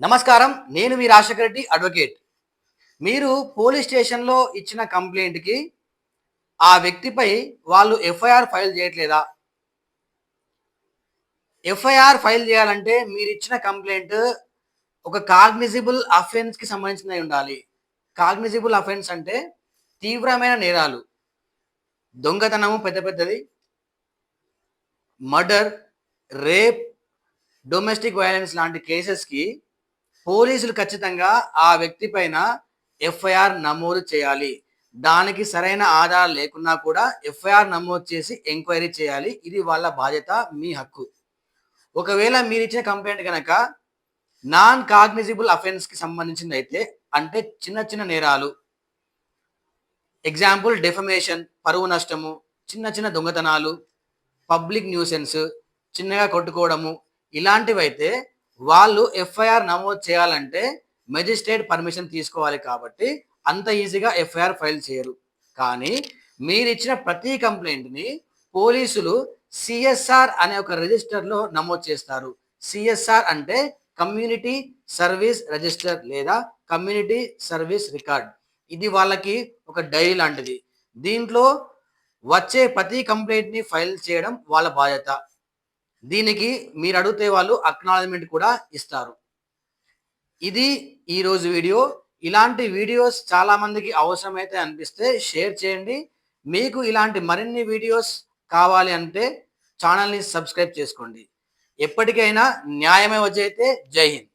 నమస్కారం నేను మీ రాజశేఖర రెడ్డి అడ్వకేట్. మీరు పోలీస్ స్టేషన్లో ఇచ్చిన కంప్లైంట్కి ఆ వ్యక్తిపై వాళ్ళు ఎఫ్ఐఆర్ ఫైల్ చేయట్లేదా? ఎఫ్ఐఆర్ ఫైల్ చేయాలంటే మీరు ఇచ్చిన కంప్లైంట్ ఒక కాగ్నిజిబుల్ అఫెన్స్కి సంబంధించినవి ఉండాలి. కాగ్నిజిబుల్ అఫెన్స్ అంటే తీవ్రమైన నేరాలు. దొంగతనము పెద్ద పెద్దది. మర్డర్ రేప్ డొమెస్టిక్ వైలెన్స్ లాంటి కేసెస్కి పోలీసులు ఖచ్చితంగా ఆ వ్యక్తి పైన ఎఫ్ఐఆర్ నమోదు చేయాలి. దానికి సరైన ఆధారాలు లేకున్నా కూడా ఎఫ్ఐఆర్ నమోదు చేసి ఎంక్వైరీ చేయాలి. ఇది వాళ్ళ బాధ్యత మీ హక్కు. ఒకవేళ మీరు ఇచ్చిన కంప్లైంట్ కనుక నాన్ కాగ్నిజిబుల్ అఫెన్స్కి సంబంధించింది అయితే అంటే చిన్న చిన్న నేరాలు ఎగ్జాంపుల్ డెఫమేషన్ పరువు నష్టము చిన్న చిన్న దొంగతనాలు పబ్లిక్ న్యూసెన్స్ చిన్నగా కొట్టుకోవడము ఇలాంటివి అయితే వాళ్ళు ఎఫ్ఐఆర్ నమోదు చేయాలంటే మెజిస్ట్రేట్ పర్మిషన్ తీసుకోవాలి కాబట్టి అంత ఈజీగా ఎఫ్ఐఆర్ ఫైల్ చేయరు. కానీ మీరు ఇచ్చిన ప్రతి కంప్లైంట్ని పోలీసులు సిఎస్ఆర్ అనే ఒక రిజిస్టర్లో నమోదు చేస్తారు. సిఎస్ఆర్ అంటే కమ్యూనిటీ సర్వీస్ రిజిస్టర్ లేదా కమ్యూనిటీ సర్వీస్ రికార్డ్ ఇది వాళ్ళకి ఒక డైరీ లాంటిది. దీంట్లో వచ్చే ప్రతి కంప్లైంట్ని ఫైల్ చేయడం వాళ్ళ బాధ్యత. దీనికి మీరు అడిగితే వాళ్ళు అక్నాలజ్మెంట్ కూడా ఇస్తారు. ఇది ఈరోజు వీడియో. ఇలాంటి వీడియోస్ చాలామందికి అవసరమైతే అనిపిస్తే షేర్ చేయండి. మీకు ఇలాంటి మరిన్ని వీడియోస్ కావాలి అంటే ఛానల్ని సబ్స్క్రైబ్ చేసుకోండి. ఎప్పటికైనా న్యాయమే వచ్చైతే జై హింద్.